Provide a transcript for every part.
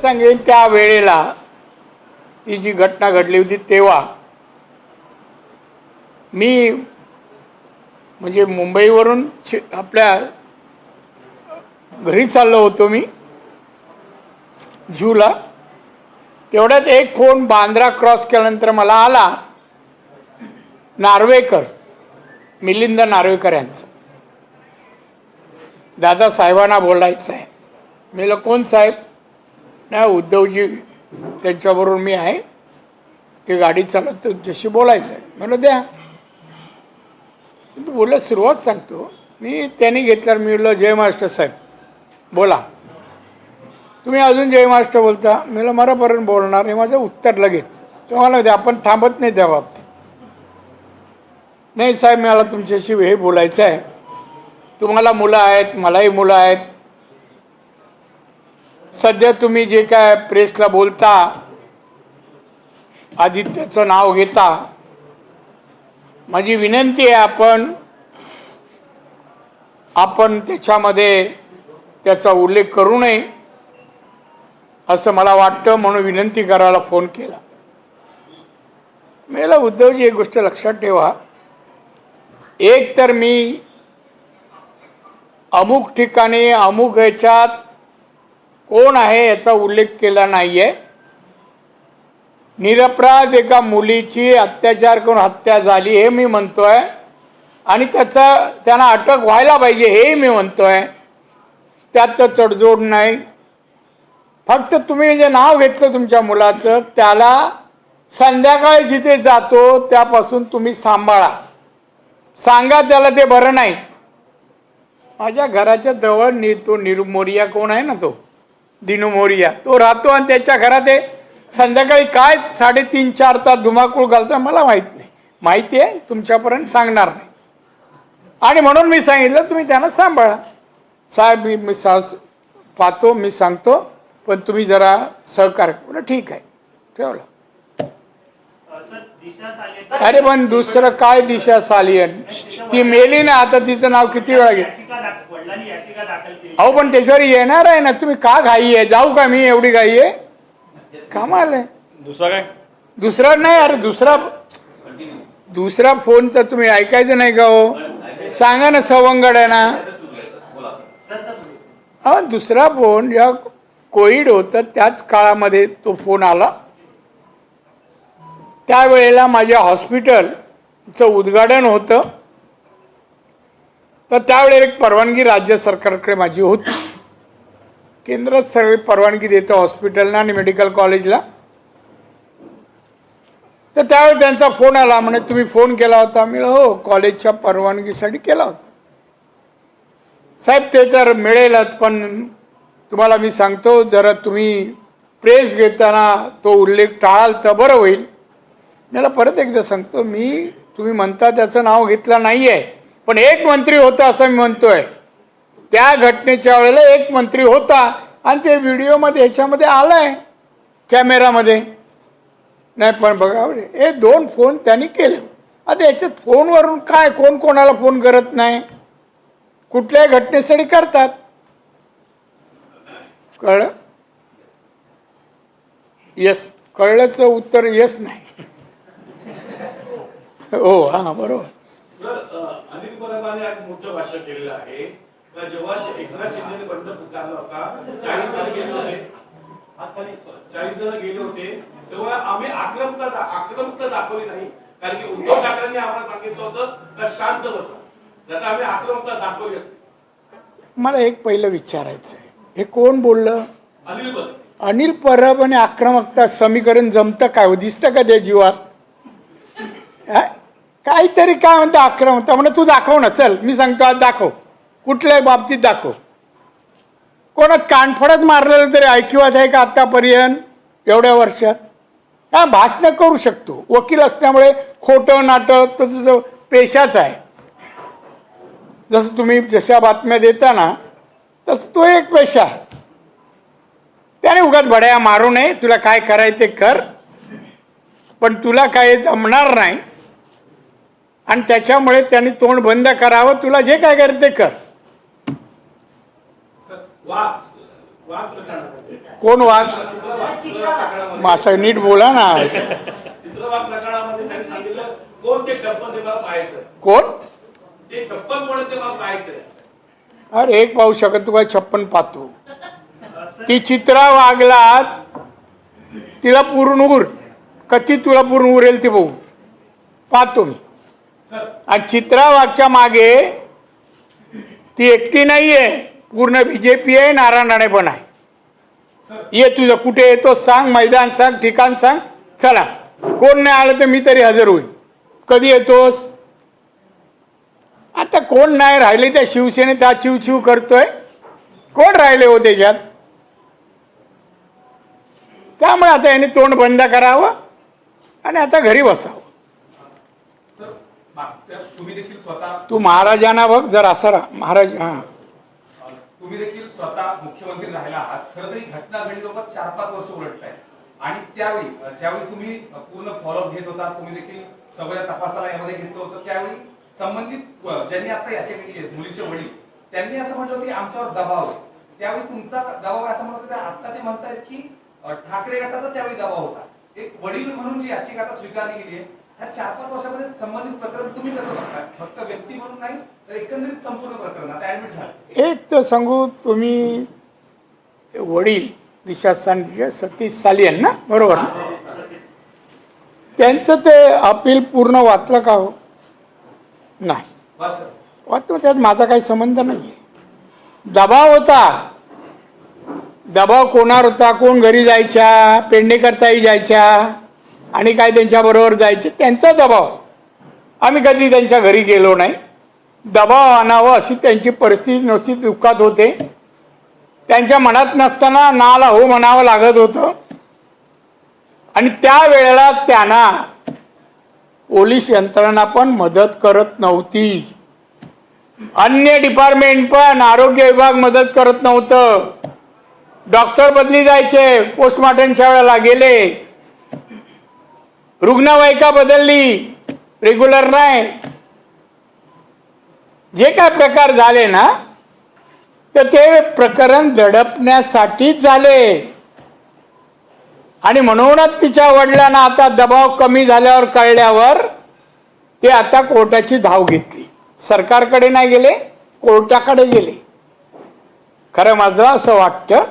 सांगेन त्या वेळेला ती जी घटना घडली होती तेव्हा मी म्हणजे मुंबईवरून शि आपल्या घरी चाललो होतो मी जूला. तेवढ्यात एक फोन बांद्रा क्रॉस केल्यानंतर मला आला नार्वेकर मिलिंद नार्वेकर यांचा. दादा साहेबांना बोलायचं आहे मी कोण साहेब? नाही उद्धवजी त्यांच्याबरोबर मी आहे. ते गाडी चालत तुमच्याशी बोलायचं आहे. म्हणलं द्या. तू बोललं सुरुवात सांगतो. मी त्यांनी घेतल्यावर मी म्हणलं जय मास्टर साहेब बोला. तुम्ही अजून जय मास्टर बोलता? मी मरापर्यंत बोलणार हे माझं उत्तर लगेच. तुम्हाला द्या आपण थांबत नाही त्या बाबतीत. नाही साहेब मला तुमच्याशी हे बोलायचं आहे. तुम्हाला मुलं आहेत मलाही मुलं आहेत. सध्या तुम्ही जे काय प्रेसला बोलता आदित्यचं नाव घेता माझी विनंती आहे आपण आपण त्याच्यामध्ये त्याचा उल्लेख करू नये असं मला वाटतं म्हणून विनंती करायला फोन केला. मला उद्धवजी एक गोष्ट लक्षात ठेवा. एक तर मी अमुक ठिकाणी अमुक ह्याच्यात कोण आहे याचा उल्लेख केला नाही आहे निरपराध एका मुलीची अत्याचार करून हत्या झाली हे मी म्हणतो आहे आणि त्याचा त्यांना अटक व्हायला पाहिजे हे मी म्हणतो आहे त्यात तर तडजोड नाही. फक्त तुम्ही जे नाव घेतलं तुमच्या मुलाचं त्याला संध्याकाळी जिथे जातो त्यापासून तुम्ही सांभाळा. सांगा त्याला ते बरं नाही. माझ्या घराच्या जवळ नि तो निरुमोरिया कोण आहे ना तो? दिनू मोरिया. तो राहतो आणि त्याच्या घरात आहे. संध्याकाळी काय? साडेतीन चार तास धुमाकूळ घालता मला माहीत नाही. माहिती आहे? तुमच्यापर्यंत सांगणार नाही. आणि म्हणून मी सांगितलं तुम्ही त्यांना सांभाळा. साहेब मी मी सास पाहतो मी सांगतो पण तुम्ही जरा सहकार्य ठीक आहे. ठेवलं. अरे पण दुसरं काय दिशा सालियन? ती मेली ना आता तिचं नाव किती वेळा घेत अहो पण त्याच्यावर येणार आहे ना. तुम्ही का घाई आहे? जाऊ का मी? एवढी घाई आहे? कमाल आहे. दुसरा काय? दुसरा नाही अरे दुसरा दुसरा फोनचा तुम्ही ऐकायचं नाही का हो? सांगा ना सवंगड आहे ना. हा दुसरा फोन जेव्हा कोविड होतं त्याच काळामध्ये तो फोन आला. त्यावेळेला माझ्या हॉस्पिटलचं उद्घाटन होतं. तर त्यावेळेला एक परवानगी राज्य सरकारकडे माझी होती. केंद्रात सगळी परवानगी देतं हॉस्पिटलला आणि मेडिकल कॉलेजला. तर त्यावेळी त्यांचा फोन आला म्हणे तुम्ही फोन केला होता. मी हो कॉलेजच्या परवानगीसाठी केला होता. साहेब ते तर मिळेलच पण तुम्हाला मी सांगतो जरा तुम्ही प्रेस घेताना तो उल्लेख टाळाल तर बरं होईल. मला परत एकदा सांगतो मी तुम्ही म्हणता त्याचं नाव घेतलं नाही आहे पण एक मंत्री होता असं मी म्हणतोय. त्या घटनेच्या वेळेला एक मंत्री होता आणि ते व्हिडिओमध्ये ह्याच्यामध्ये आहे कॅमेरामध्ये. नाही पण बघा हे दोन फोन त्यांनी केले. आता याच्यात फोनवरून काय कोण कोणाला फोन करत नाही? कुठल्याही घटनेसाठी करतात. कळलं? यस कळल्याचं उत्तर यस नाही. हो हां बरोबर. सर अ, अनिल परबाने आज मोठं भाष्य केलेलं आहे. का जेव्हा शे- एकनाथ शिंदेने बंड पुकारला होता चाळीस जण गेले होते. हातखाली चाळीस जण गेले होते. तेव्हा आम्ही आक्रमकता दा- आक्रमकता दाखवली नाही. कारण की उद्धव ठाकरेंनी आम्हाला सांगितलं होतं का शांत बसा. आता आम्ही आक्रमकता दाखवली असते. मला एक पहिलं विचारायचं आहे. हे कोण बोललं? अनिल पर अनिल परब आणि आक्रमकता समीकरण जमतं काय हो? दिसतं का त्या जीवात? काहीतरी काय म्हणतं आक्रमकता म्हणजे तू दाखव ना चल मी सांगतो आज दाखव. कुठल्याही बाबतीत दाखव. कोणात कानफडत मारलेलं तरी ऐकिवात आहे का आत्तापर्यंत एवढ्या वर्षात. हा भाषणं करू शकतो. वकील असल्यामुळे खोटं नाटक तर तुझं पेशाच आहे. जसं तुम्ही जशा बातम्या देता ना तसं तो एक पेशा. आहे त्याने उगाच बड्या मारू नये तुला काय करायचे ते कर. पण तुला काय जमणार नाही. आणि त्याच्यामुळे त्यांनी तोंड बंद करावं. तुला जे काय करायचं ते कर. कोण वाद असं नीट बोला ना. कोण? अरे एक पाहू शकत तू काय छप्पन पाहतो. ती चित्रा वागलाच तिला पूर्ण उर. कधी तुला पूर्ण उरेल ती बघू. पाहतो मी. आणि चित्रा वाघच्या मागे ती एकटी नाहीये पूर्ण बीजेपी आहे नारायण राणे पण आहे. ये तुझं कुठे येतो सांग मैदान सांग ठिकाण सांग. चला. कोण नाही आलं तर मी तरी हजर होईल कधी येतोस? आता कोण नाही राहिले त्या शिवसेनेत त्या चिव चिव करतोय. कोण राहिले हो त्याच्यात? त्यामुळे आता याने तोंड बंद करावं आणि आता घरी बसावं. तुम्ही देखील स्वतः तू महाराजांना बघ जर असं महाराज हां. तुम्ही देखील स्वतः मुख्यमंत्री राहिला आहात खरं तर ही घटना घडली जवळपास चार पाच वर्ष उलटत आहे आणि त्यावेळी अ, ज्यावेळी तुम्ही अ, पूर्ण फॉलोअप घेत होता तुम्ही देखील सगळ्या तपासाला यामध्ये घेतलं होतं त्यावेळी संबंधित अ, ज्यांनी आता याचिका केली आहे मुलीचे वडील त्यांनी असं म्हटलं होतं की आमच्यावर दबाव आहे. त्यावेळी तुमचा दबाव आहे असं म्हणत होते आता ते म्हणतायत की अ, ठाकरे गटाचा त्यावेळी दबाव होता. एक वडील म्हणून जी याचिका आता स्वीकारली गेली आहे ह्या चार पाच वर्षामध्ये संबंधित प्रकरण तुम्ही कसं बघताय? फक्त व्यक्ती म्हणून नाही तर एकंदरीत संपूर्ण प्रकरण. आता ऍडमिट झालं. एक तर सांगू तुम्ही वडील दिशास्थानचे सतीश सालियन ना बरोबर ना? त्यांचं ते अपील पूर्ण वाचलं का हो नाही. वाचलं त्यात माझा काही संबंध नाही आहे दबाव होता. दबाव कोणावर होता? कोण घरी जायच्या? पेंडे करताही जायच्या? आणि काय त्यांच्याबरोबर जायचे त्यांचा दबाव आम्ही कधी त्यांच्या घरी गेलो नाही. दबाव आणावं अशी त्यांची परिस्थिती नव्हती दुःखात होते. त्यांच्या मनात नसताना नाला हो म्हणावं लागत होतं. आणि त्या वेळेला त्यांना पोलीस यंत्रणा पण मदत करत नव्हती. अन्य डिपार्टमेंट पण आरोग्य विभाग मदत करत नव्हतं. डॉक्टर बदली जायचे पोस्टमॉर्टमच्या वेळेला गेले. रुग्णवाहिका बदलली. रेग्युलर नाही. जे काय प्रकार झाले ना तर ते प्रकरण दडपण्यासाठीच झाले. आणि म्हणूनच तिच्या वडिलांना आता दबाव कमी झाल्यावर कळल्यावर ते आता कोर्टाची धाव घेतली. सरकारकडे नाही गेले कोर्टाकडे गेले. खरं माझं असं वाटतं.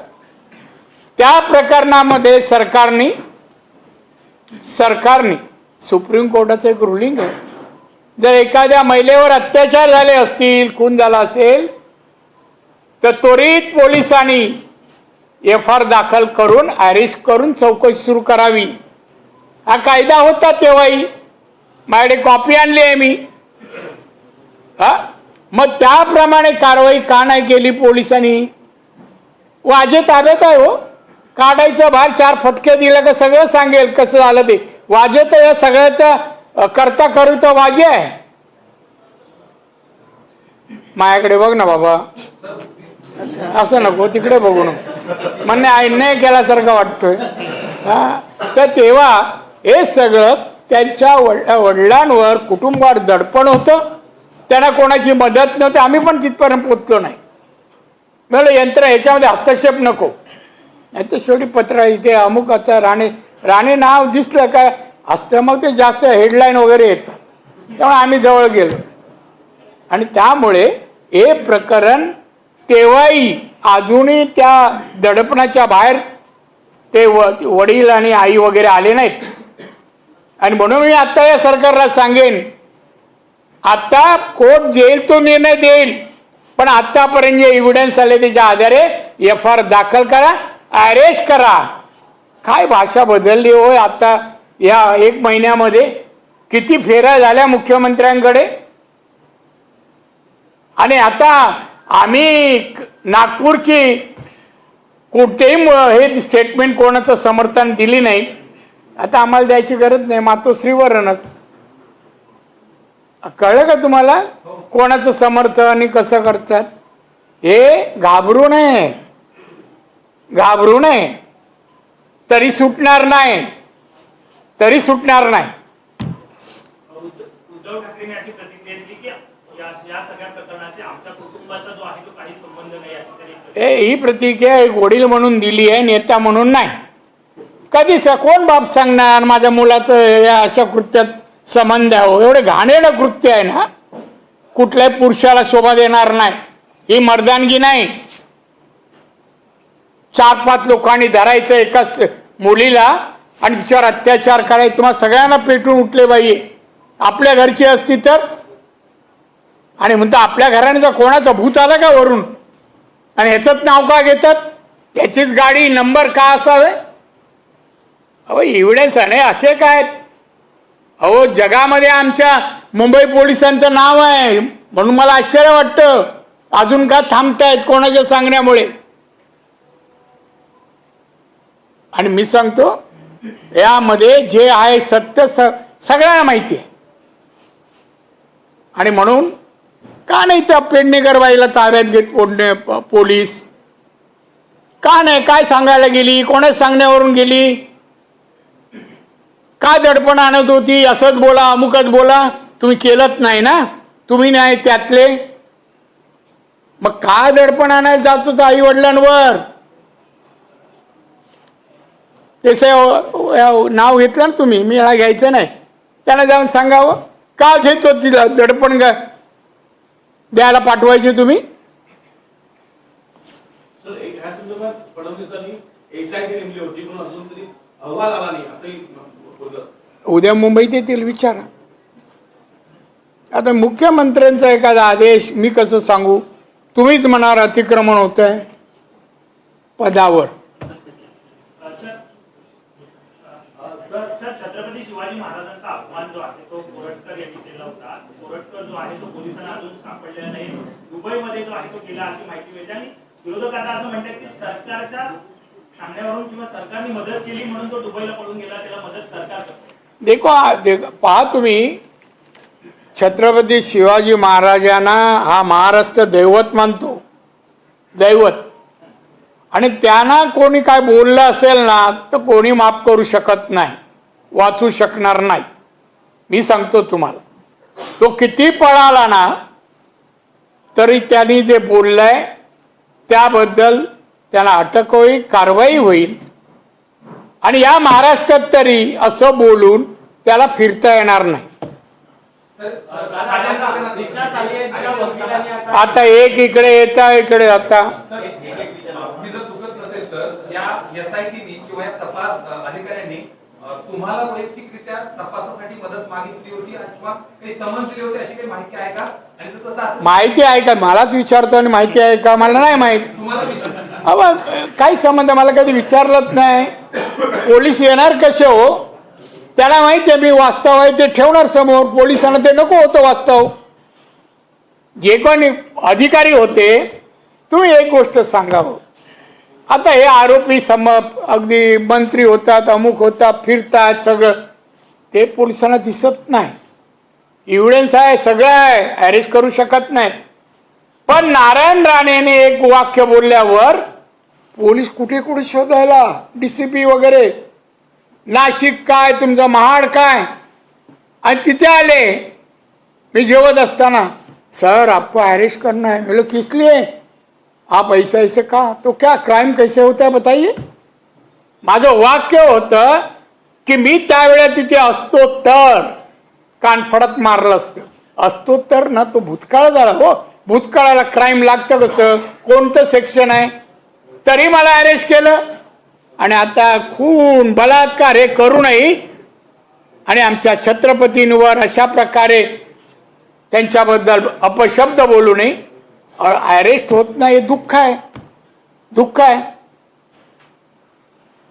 त्या प्रकरणामध्ये सरकारने सरकारने सुप्रीम कोर्टाचं एक रुलिंग आहे. जर एखाद्या महिलेवर अत्याचार झाले असतील खून झाला असेल तर त्वरित पोलिसांनी एफ आर दाखल करून अरेस्ट करून चौकशी सुरू करावी. हा कायदा होता तेव्हाही. माझ्याकडे कॉपी आणली आहे मी. हा? मग त्याप्रमाणे कारवाई का नाही केली पोलिसांनी? वाजे ताब्यात आहे हो. काढायचं बाहेर चार फटके दिले का सगळं सांगेल कसं झालं ते. वाजे तर या सगळ्याचा करता करू तर वाजे आहे. माझ्याकडे बघ ना बाबा. असं नको तिकडे बघू नको. म्हणणे अन्याय केल्यासारखं वाटतोय. हा. तर तेव्हा हे सगळं त्यांच्या वड वडिलांवर कुटुंबावर दडपण होतं. त्यांना कोणाची मदत नव्हती. आम्ही पण तिथपर्यंत पोचलो नाही. म्हणलं यंत्र ह्याच्यामध्ये हस्तक्षेप नको. नाही तर शेवटी पत्र इथे अमुकाचं राणे राणे नाव दिसलं का असतं मग ते जास्त हेडलाईन वगैरे येतं. त्यामुळे आम्ही जवळ गेलो. आणि त्यामुळे हे प्रकरण तेव्हाही अजूनही त्या दडपणाच्या बाहेर ते व वडील आणि आई वगैरे आले नाहीत. आणि म्हणून मी आत्ता या सरकारला सांगेन आत्ता कोर्ट जेल तो निर्णय देईल. पण आत्तापर्यंत जे एव्हिडन्स आले त्याच्या आधारे एफ आर दाखल करा अरेस्ट करा. काय भाषा बदलली होय आता? या एक महिन्यामध्ये किती फेऱ्या झाल्या मुख्यमंत्र्यांकडे? आणि आता आम्ही नागपूरची कोणतेही म- हे स्टेटमेंट कोणाचं समर्थन दिली नाही. आता आम्हाला द्यायची गरज नाही मातोश्रीवरच कळलं का तुम्हाला? कोणाचं समर्थन आणि कसं करतात? हे घाबरू नये. घाबरू नये. तरी सुटणार नाही. तरी सुटणार नाही. हे प्रतिक्रिया एक वडील म्हणून दिली आहे नेता म्हणून नाही. कधी कोण बाप सांगणार माझ्या मुलाचं या अशा कृत्यात संबंध आहे? एवढे घाणेरडं कृत्य आहे ना. कुठल्याही पुरुषाला शोभा देणार नाही. ही मर्दानगी नाही चार पाच लोकांनी धरायचं एकाच मुलीला आणि तिच्यावर अत्याचार करायचे. तुम्हाला सगळ्यांना पेटून उठले पाहिजे आपल्या घरची असती तर? आणि म्हणतो आपल्या घराण्याचा कोणाचा भूत आला का वरून? आणि ह्याचंच नाव का घेतात? त्याचीच गाडी नंबर का असावे? अहो एवढे नाही असे काय अहो जगामध्ये आमच्या मुंबई पोलिसांचं नाव आहे. म्हणून मला आश्चर्य वाटतं. अजून का थांबतायत कोणाच्या सांगण्यामुळे? आणि मी सांगतो यामध्ये जे आहे सत्य स सगळ्यांना माहिती आहे. आणि म्हणून का नाही त्या पेडणेकरबाईला ताब्यात घेत पोडणे पोलीस? का नाही? काय सांगायला गेली? कोणा सांगण्यावरून गेली? काय दडपण आणत होती? असंच बोला अमुकच बोला. तुम्ही केलंच नाही ना? तुम्ही नाही त्यातले? मग का दडपण आणायला जात होतं आई वडिलांवर त्याचं नाव घेतलं ना तुम्ही मी याला घ्यायचं नाही. त्यांना जाऊन सांगावं का घेत होती दडपण का द्यायला पाठवायचे तुम्ही? उद्या मुंबईत येतील विचारा. आता मुख्यमंत्र्यांचा एखादा आदेश मी कसं सांगू? तुम्हीच म्हणार अतिक्रमण होत आहे पदावर sir sir sir Chhatrapati Shivaji महाराजांचा अपमान जो आहे तो कोरटकर यांनी केला होता कोरटकर जो आहे तो पोलिसांना अजून सापडलेला नाही दुबईमध्ये केला अशी माहिती मिळते आणि विरोधक आता असं म्हणतात की सरकारच्या सांगण्यावरून किंवा सरकारने मदत केली म्हणून तो दुबईला पळून गेला त्याला मदत सरकार देखो देख- पहा तुम्ही. छत्रपती शिवाजी महाराजांना हा महाराष्ट्र दैवत मानतो. दैवत. आणि त्यांना कोणी काय बोललं असेल ना तर कोणी माफ करू शकत नाही वाचू शकणार नाही. मी सांगतो तुम्हाला. तो किती पळाला ना तरी त्यांनी जे बोललंय त्याबद्दल त्याला अटक होईल कारवाई होईल. आणि या महाराष्ट्रात तरी असं बोलून त्याला फिरता येणार नाही. आता एक इकडे येता इकडे आता. मी जर चुकत नसेल तर या एसआयटीनी किंवा या तपास अधिकाऱ्यांनी तुम्हाला वैयक्तिकरित्या तपासासाठी मदत मागितली होती किंवा काही समन्स दिले होते अशी काही माहिती आहे का? आणि जर तसं असेल माहिती आहे का? मलाच विचारतो आणि माहिती आहे का? मला नाही माहीत. तुम्हाला विचार- अहो काही संबंध मला कधी विचारलंच नाही. पोलीस येणार कसे हो? त्याला माहिती आहे मी वास्तव आहे ते ठेवणार समोर. पोलिसांना ते नको होतं वास्तव. जे कोणी अधिकारी होते तुम्ही एक गोष्ट सांगावं आता हे आरोपी सम अगदी मंत्री होतात अमुक होतात फिरतात सगळं. ते पोलिसांना दिसत नाही. इव्हिडन्स आहे सगळं आहे. अरेस्ट करू शकत नाही पण नारायण राणेने एक वाक्य बोलल्यावर पोलीस कुठे कुठे शोधायला? डी सी पी वगैरे. नाशिक काय तुमचं महाड काय? आणि तिथे आले. मी जेवत असताना सर आपको अरेस्ट करणं आहे बोलो किसली आहे आप ऐसे ऐसे का? तो क्या क्राइम कैसे होता है बताइए? माझं वाक्य होतं की मी त्यावेळेला तिथे असतो तर. कानफडत मारलं असतं. असतो तर ना तो भूतकाळ झाला हो. भूतकाळाला क्राईम लागतं कसं? कोणतं सेक्शन आहे? तरी मला अरेस्ट केलं. आणि आता खून बलात्कार हे करूनही आणि आमच्या छत्रपतींवर अशा प्रकारे त्यांच्याबद्दल अपशब्द बोलू नये अरेस्ट होत नाही हे दुःख आहे दुःख आहे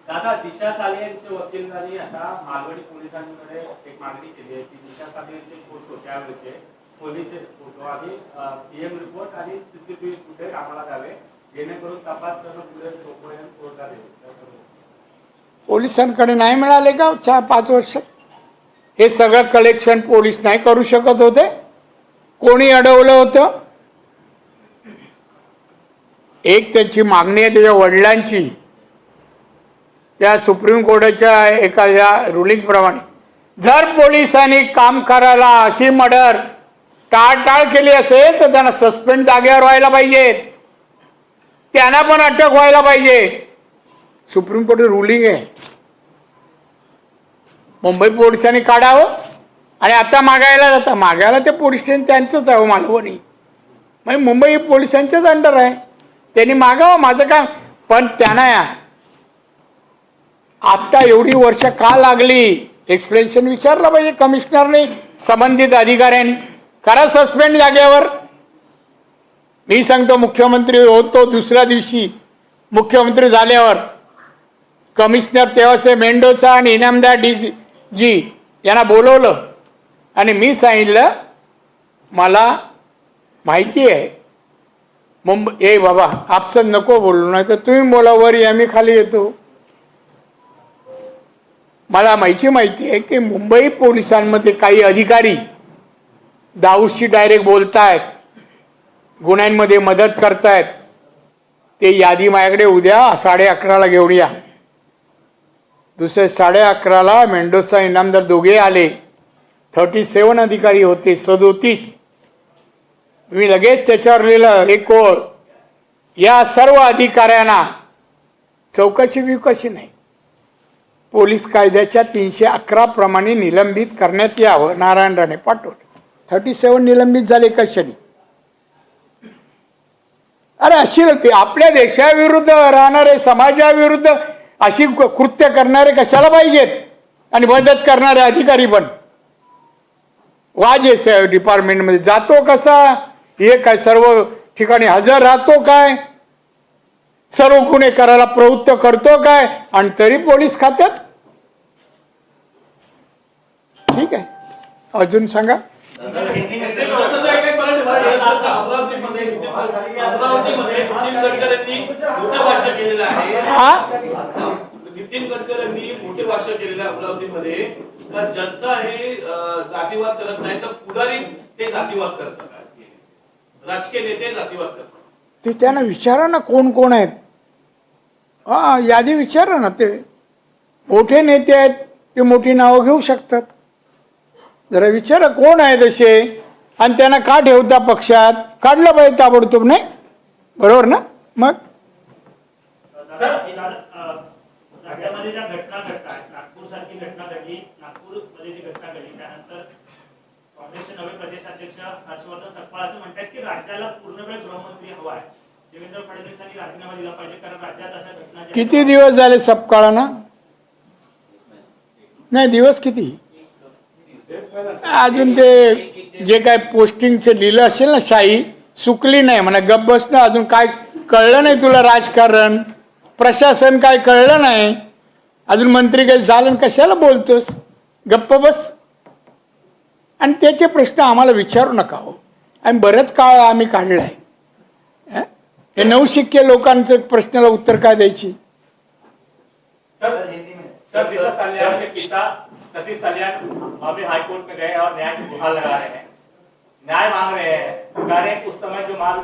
दादा दिशा साली यांच्या वकिलांनी आता मालवणी पोलिसांकडे एक मागणी केली आहे की दिशा साली यांचे फोटो त्यावेळेचे पोलीसचे फोटो आणि पीएम रिपोर्ट आणि सीसीटीव्ही फुटेज आम्हाला द्यावे जेणेकरून तपास करणं पुढे सोपं कोर्टात. पोलिसांकडे नाही मिळाले का चार पाच वर्ष? हे सगळं कलेक्शन पोलीस नाही करू शकत होते. कोणी अडवलं होतं? एक त्याची मागणी आहे त्याच्या वडिलांची. त्या सुप्रीम कोर्टाच्या एखाद्या रुलिंगप्रमाणे जर पोलिसांनी काम करायला अशी मर्डर टाळटाळ केली असेल तर त्यांना सस्पेंड जागेवर व्हायला पाहिजे. त्यांना पण अटक व्हायला पाहिजे. सुप्रीम कोर्ट रुलिंग आहे. मुंबई पोलिसांनी काढावं आणि आता मागायला जाता. मागायला ते पोलीस स्टेशन त्यांचंच आहे हो, मालवणी. म्हणजे मुंबई पोलिसांच्याच अंडर आहे. त्यांनी मागावं माझं काम. पण त्यांना या. आत्ता एवढी वर्ष का लागली? एक्सप्लेनेशन विचारलं पाहिजे कमिशनरने संबंधित अधिकाऱ्यांनी. करा सस्पेंड जागेवर. मी सांगतो मुख्यमंत्री होतो दुसऱ्या दिवशी. मुख्यमंत्री झाल्यावर. कमिशनर तेव्हासे मेंडोचा आणि इनामदार डी जी यांना बोलवलं. आणि मी सांगितलं मला माहिती आहे मुंबई ए बाबा आपसन नको बोलू नाही तर तुम्ही बोला वर या मी खाली येतो. मला माहिती माहिती आहे की मुंबई पोलिसांमध्ये काही अधिकारी दाऊसशी डायरेक्ट बोलतायत गुन्ह्यांमध्ये मदत करतायत. ते यादी माझ्याकडे उद्या साडे अकराला घेऊन या. दुसरे साडे अकराला मेंडोसा इनामदार दोघे आले थर्टी सेवन अधिकारी होते सदोतीस. मी लगेच त्याच्यावर लिहिलं एक ओळ या सर्व अधिकाऱ्यांना चौकशी बिकशी नाही. पोलीस कायद्याच्या तीनशे अकरा प्रमाणे निलंबित करण्यात यावं नारायण राणे पाठवले थर्टी सेवन निलंबित झाले कशाने अरे अशी होती आपल्या देशाविरुद्ध राहणारे समाजाविरुद्ध अशी कृत्य करणारे कशाला पाहिजेत? आणि मदत करणारे अधिकारी पण. वाज डिपार्टमेंटमध्ये जातो कसा? हे काय सर्व ठिकाणी हजर राहतो काय? सर्व गुन्हे करायला प्रवृत्त करतो काय? आणि तरी पोलीस खात्यात? ठीक आहे. अजून सांगा. हा? नितीन गडकरींनी मोठे भाष्य केलेलं आहे अमरावतीमध्ये. तर जनता हे जातीवाद करत नाही तर पुढारी ते जातीवाद करतात. राजकीय नेते जातीवाद करतात ते त्यांना विचारा ना कोण कोण आहेत. हा यादी विचारा ना ते. मोठे नेते आहेत ते मोठी नावं घेऊ शकतात. जरा विचारा कोण आहेत असे आणि त्यांना का ठेवता पक्षात? काढलं पाहिजे ताबडतोब नाही? बरोबर ना? मग? नागपूर सारखी घटना घडली नागपूरमध्ये जी घटना घडली त्यानंतर काँग्रेसचे नवे प्रदेशाध्यक्ष हर्षवर्धन सकपाळ असं म्हणतात की राज्याला पूर्ण वेळ गृहमंत्री हवा आहे. देवेंद्र फडणवीसांनी राजीनामा दिला पाहिजे कारण राज्यात अशा घटना किती दिवस झाले सपकाळाना नाही दिवस किती? अजून ते जे काय पोस्टिंगचं लिहिलं असेल ना शाही सुकली नाही म्हणा गप बसणं अजून काय कळलं नाही तुला राजकारण? प्रशासन काय कळलं नाही? अजून मंत्री काही झालं कशाला बोलतोस? गप्प बस. आणि त्याचे प्रश्न आम्हाला विचारू नका हो. आणि बरंच काळ आम्ही काढला आहे हे नवशिक्के लोकांचं प्रश्नाला उत्तर काय द्यायची? सर सर दिशा सल्यान के पिता सतीश सल्यान अभी हाई कोर्ट में गए और न्याय की गुहार लगा रहे हैं न्याय मांग रहे हैं. कह रहे हैं कि उस समय जो माल